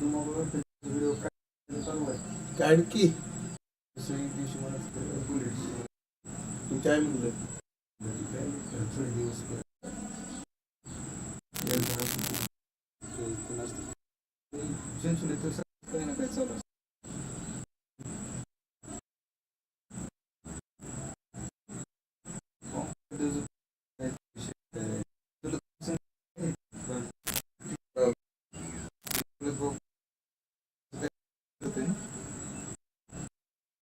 तुम्हाला व्हिडिओ चालू आहे काढ की सही दिवशी मला तू काय म्हणलं थोडे दिवस सेन्सुले काही ना काही चालू। Google.